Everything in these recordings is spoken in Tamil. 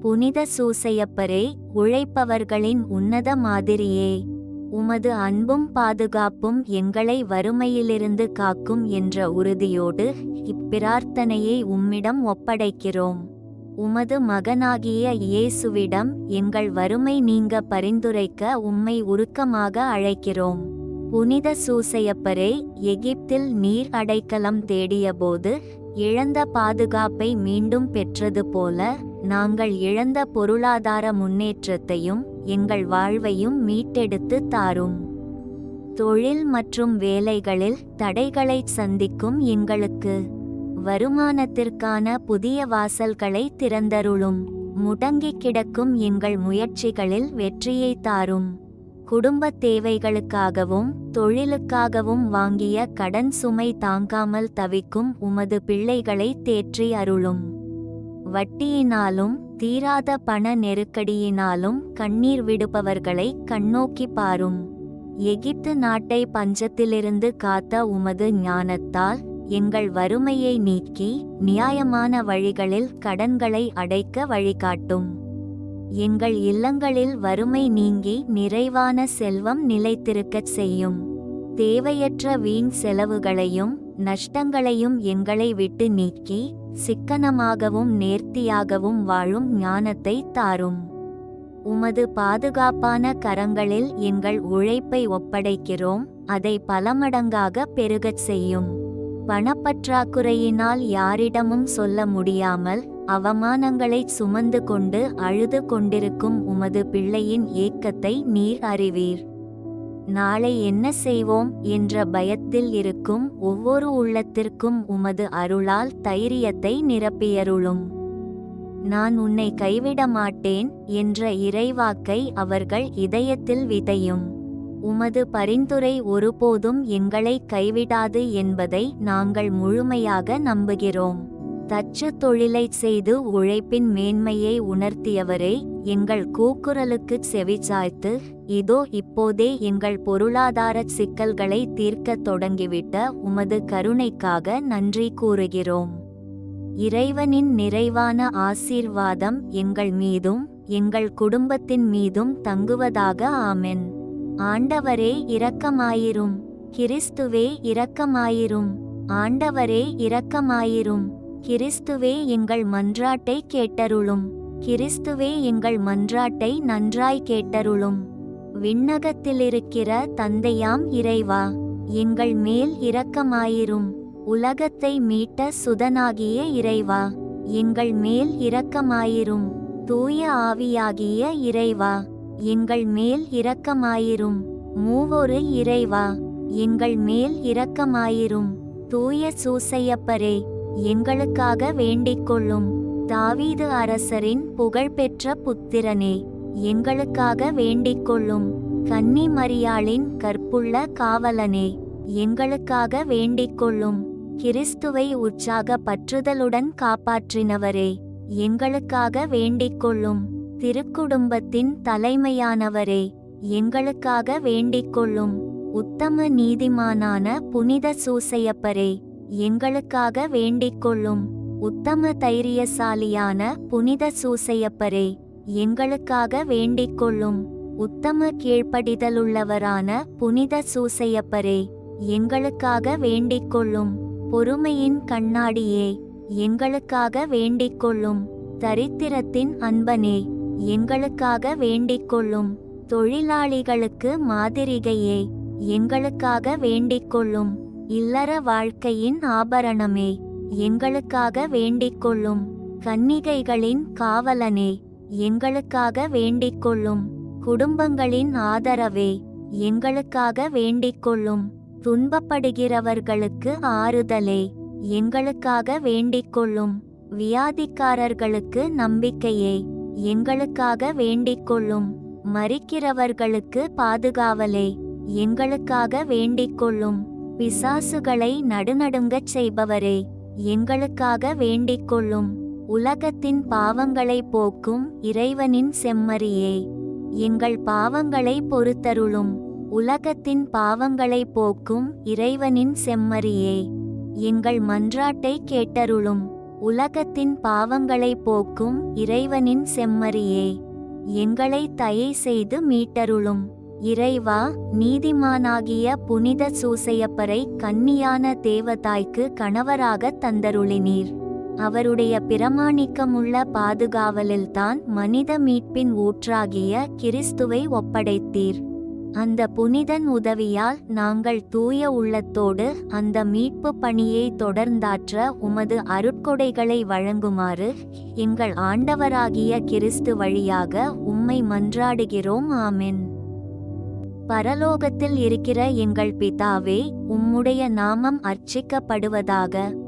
புனித சூசையப்பரே உழைப்பவர்களின் உன்னத மாதிரியே. உமது அன்பும் பாதுகாப்பும் எங்களை வறுமையிலிருந்து காக்கும் என்ற உறுதியோடு இப்பிரார்த்தனையை உம்மிடம் ஒப்படைக்கிறோம். உமது மகனாகிய இயேசுவிடம் எங்கள் வறுமை நீங்க பரிந்துரைக்க உம்மை உருக்கமாக அழைக்கிறோம். புனித சூசையப்பரே எகிப்தில் நீர் அடைக்கலம் தேடியபோது இழந்த பாதுகாப்பை மீண்டும் பெற்றது போல நாங்கள் இழந்த பொருளாதார முன்னேற்றத்தையும் எங்கள் வாழ்வையும் மீட்டெடுத்து தாரும். தொழில் மற்றும் வேலைகளில் தடைகளை சந்திக்கும் எங்களுக்கு வருமானத்திற்கான புதிய வாசல்களை திறந்தருளும். முடங்கிக் கிடக்கும் எங்கள் முயற்சிகளில் வெற்றியை தாரும். குடும்ப தேவைகளுக்காகவும் தொழிலுக்காகவும் வாங்கிய கடன் சுமை தாங்காமல் தவிக்கும் உமது பிள்ளைகளை தேற்றி அருளும். வட்டியினாலும் தீராத பண நெருக்கடியினாலும் கண்ணீர் விடுபவர்களை கண்ணோக்கி பாரும். எகிப்து நாட்டை பஞ்சத்திலிருந்து காத்த உமது ஞானத்தால் எங்கள் வறுமையை நீக்கி நியாயமான வழிகளில் கடன்களை அடைக்க வழிகாட்டும். எங்கள் இல்லங்களில் வறுமை நீங்கி நிறைவான செல்வம் நிலைத்திருக்கச் செய்யும். தேவையற்ற வீண் செலவுகளையும் நஷ்டங்களையும் எங்களை விட்டு நீக்கி சிக்கனமாகவும் நேர்த்தியாகவும் வாழும் ஞானத்தை தாரும். உமது பாதுகாப்பான கரங்களில் எங்கள் உழைப்பை ஒப்படைக்கிறோம் அதை பலமடங்காக பெருகச் செய்யும். பணப்பற்றாக்குறையினால் யாரிடமும் சொல்ல முடியாமல் அவமானங்களை சுமந்து கொண்டு அழுது கொண்டிருக்கும் உமது பிள்ளையின் ஏக்கத்தை நீர் அறிவீர். நாளை என்ன செய்வோம் என்ற பயத்தில் இருக்கும் ஒவ்வொரு உள்ளத்திற்கும் உமது அருளால் தைரியத்தை நிரப்பியருளும். நான் உன்னை கைவிட மாட்டேன் என்ற இறைவாக்கை அவர்கள் இதயத்தில் விதையும். உமது பரிந்துரை ஒருபோதும் எங்களை கைவிடாது என்பதை நாங்கள் முழுமையாக நம்புகிறோம். தச்சு தொழிலை செய்து உழைப்பின் மேன்மையை உணர்த்தியவரே எங்கள் கூக்குரலுக்கு செவிச்சாய்த்து இதோ இப்போதே எங்கள் பொருளாதார சிக்கல்களை தீர்க்கத் தொடங்கிவிட்ட உமது கருணைக்காக நன்றி கூறுகிறோம். இறைவனின் நிறைவான ஆசீர்வாதம் எங்கள் மீதும் எங்கள் குடும்பத்தின் மீதும் தங்குவதாக ஆமென். ஆண்டவரே இரக்கமாயிரும். கிறிஸ்துவே இரக்கமாயிரும். ஆண்டவரே இரக்கமாயிரும். கிறிஸ்துவே எங்கள் மன்றாட்டை கேட்டருளும். கிறிஸ்துவே எங்கள் மன்றாட்டை நன்றாய் கேட்டருளும். விண்ணகத்திலிருக்கிற தந்தையாம் இறைவா எங்கள் மேல் இரக்கமாயிரும். உலகத்தை மீட்ட சுதனாகிய இறைவா எங்கள் மேல் இரக்கமாயிரும். தூய ஆவியாகிய இறைவா எங்கள் மேல் இரக்கமாயிரும். மூவொரு இறைவா எங்கள் மேல் இரக்கமாயிரும். தூய சூசையப்பரே எங்களுக்காக வேண்டிக்கொள்ளும். தாவீது அரசரின் புகழ்பெற்ற புத்திரனே. எங்களுக்காக வேண்டிக்கொள்ளும் கன்னி மரியாளின் கற்புள்ள காவலனே எங்களுக்காக வேண்டிக்கொள்ளும் கிறிஸ்துவை உற்சாக பற்றுதலுடன் காப்பாற்றினவரே எங்களுக்காக வேண்டிக்கொள்ளும் திருக்குடும்பத்தின் தலைமையானவரே எங்களுக்காக வேண்டிக்கொள்ளும் உத்தம நீதிமானான புனித சூசையப்பரே எங்களுக்காக வேண்டிக்கொள்ளும் உத்தம தைரியசாலியான புனித சூசையப்பரே. எங்களுக்காக வேண்டிக்கொள்ளும் உத்தம கீழ்ப்படிதலுள்ளவரான புனித சூசையப்பரே எங்களுக்காக வேண்டிக்கொள்ளும் பொறுமையின் கண்ணாடியே எங்களுக்காக வேண்டிக்கொள்ளும் தரித்திரத்தின் அன்பனே எங்களுக்காக வேண்டிக்கொள்ளும் தொழிலாளிகளுக்கு மாதிரிகையே எங்களுக்காக வேண்டிக்கொள்ளும் இல்லற வாழ்க்கையின் ஆபரணமே எங்களுக்காக வேண்டிக்கொள்ளும் கன்னிகைகளின் காவலனே. எங்களுக்காக வேண்டிக்கொள்ளும் குடும்பங்களின் ஆதரவே எங்களுக்காக வேண்டிக்கொள்ளும் துன்பப்படுகிறவர்களுக்கு ஆறுதலே எங்களுக்காக வேண்டிக்கொள்ளும் வியாதிக்காரர்களுக்கு நம்பிக்கையே எங்களுக்காக வேண்டிக்கொள்ளும் மறிக்கிறவர்களுக்கு பாதுகாவலே எங்களுக்காக வேண்டிக்கொள்ளும் பிசாசுகளை நடுநடுங்கச் செய்பவரே எங்களுக்காக வேண்டிக்கொள்ளும் உலகத்தின் பாவங்களை போக்கும் இறைவனின் செம்மறியே. எங்கள் பாவங்களை பொறுத்தருளும். உலகத்தின் பாவங்களை போக்கும் இறைவனின் செம்மறியே. எங்கள் மன்றாட்டை கேட்டருளும். உலகத்தின் பாவங்களை போக்கும் இறைவனின் செம்மறியே. எங்களை தயை செய்து மீட்டருளும். இறைவா நீதிமானாகிய புனித சூசையப்பரை கன்னியான தேவதாய்க்கு கணவராகத் தந்தருளினீர். அவருடைய பிரமாணிக்கமுள்ள பாதுகாவலில்தான் மனித மீட்பின் ஊற்றாகிய கிறிஸ்துவை ஒப்படைத்தீர். அந்த புனிதன் உதவியால் நாங்கள் தூய உள்ளத்தோடு அந்த மீட்பு பணியை தொடர்ந்தாற்ற உமது அருட்கொடைகளை வழங்குமாறு எங்கள் ஆண்டவராகிய கிறிஸ்து வழியாக உம்மை மன்றாடுகிறோம். ஆமென். பரலோகத்தில் இருக்கிற எங்கள் பிதாவே உம்முடைய நாமம் அர்ச்சிக்கப்படுவதாக.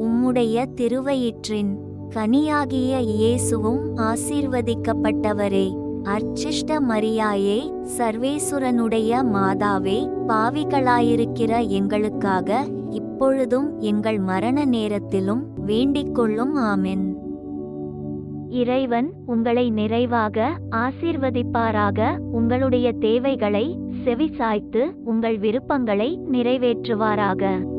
உம்முடைய திருவயிற்றின் கனியாகிய இயேசுவும் ஆசீர்வதிக்கப்பட்டவரே. அர்ச்சிஷ்ட மரியாயே சர்வேசுரனுடைய மாதாவே பாவிகளாயிருக்கிற எங்களுக்காக இப்பொழுதும் எங்கள் மரண நேரத்திலும் வேண்டிக்கொள்ளும் ஆமென். இறைவன் உங்களை நிறைவாக ஆசீர்வதிப்பாராக. உங்களுடைய தேவைகளை செவிசாய்த்து உங்கள் விருப்பங்களை நிறைவேற்றுவாராக.